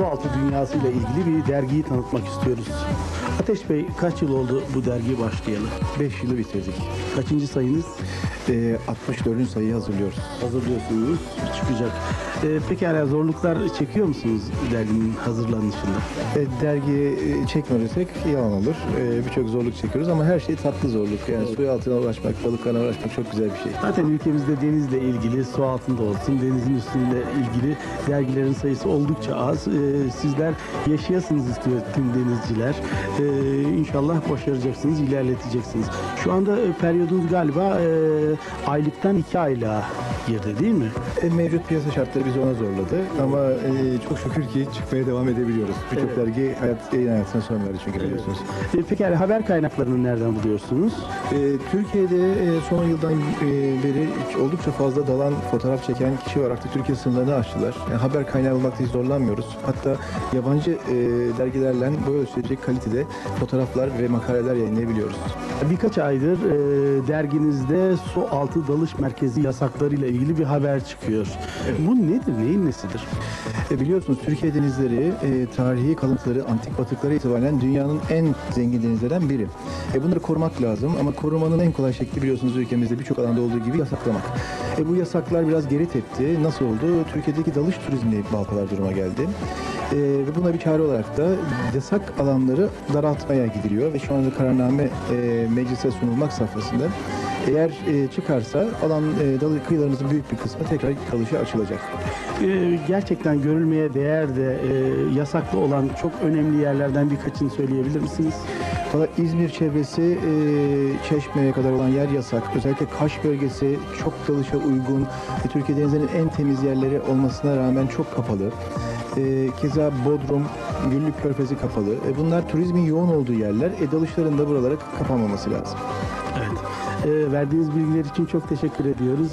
sualtı dünyasıyla ilgili bir dergiyi tanıtmak istiyoruz. Ateş Bey kaç yıl oldu bu dergi başlayalı? 5 yılı bitirdik. Kaçıncı sayınız? Ee, 64. sayıyı hazırlıyoruz. Hazırlıyorsunuz, çıkacak. Ee, pekala zorluklar çekiyor musunuz derginin hazırlanışında? E, dergi e, çekmediysek yalan olur. E, Birçok zorluk çekiyoruz ama her şey tatlı zorluk. Yani su altına ulaşmak, balıklarına ulaşmak çok güzel bir şey. Zaten ülkemizde denizle ilgili, su altında olsun, denizin üstünde ilgili dergilerin sayısı oldukça az. Ee, sizler yaşayasınız istiyor tüm denizciler. Ee, inşallah başaracaksınız, ilerleteceksiniz. Şu anda e, periyodunuz galiba e, aylıktan iki aylığa girdi değil mi? E, mevcut piyasa şartları bizi ona zorladı ama e, çok şükür ki çıkmaya devam edebiliyoruz. Birçok Evet. dergi hayat, yayın hayatına son verdi çünkü biliyorsunuz. Ee, pekala haber kaynaklarını nereden buluyorsunuz? E, Türkiye'de e, son yıldan e, beri oldukça fazla dalan fotoğraf çeken kişi var. Artık Türkiye sınırlarını aştılar. Yani haber kaynağı bulmakta hiç zorlanmıyoruz. Hatta yabancı e, dergilerle boy ölçülecek kalitede fotoğraflar ve makaleler yayınlayabiliyoruz. Birkaç aydır e, derginizde su altı dalış merkezi yasaklarıyla ilgili bir haber çıkıyor. Bu nedir, neyin nesidir? E, biliyorsunuz Türkiye denizleri e, tarihi kalıntıları, antik batıkları itibaren dünyanın en zengin denizlerden biri. E, bunları korumak lazım ama korumanın en kolay şekli biliyorsunuz ülkemizde birçok alanda olduğu gibi yasaklamak. E, bu yasaklar biraz geri tepti. Nasıl oldu? Türkiye'deki dalış turizmi baltalar duruma geldi. E, ve buna bir çare olarak da yasak alanları daraltmaya gidiliyor ve şu anda kararname e, meclise sunulmak safhasında. Eğer e, çıkarsa alan e, dalı kıyılarımızın büyük bir kısmı tekrar dalışa açılacak. E, gerçekten görülmeye değer de e, yasaklı olan çok önemli yerlerden birkaçını söyleyebilir misiniz? Valla İzmir çevresi e, Çeşme'ye kadar olan yer yasak. Özellikle Kaş bölgesi çok dalışa uygun. ve Türkiye denizlerinin en temiz yerleri olmasına rağmen çok kapalı. E, keza Bodrum, Güllük Körfezi kapalı. E, bunlar turizmin yoğun olduğu yerler. E, dalışların da buralara kapanmaması lazım. Evet. E, verdiğiniz bilgiler için çok teşekkür ediyoruz.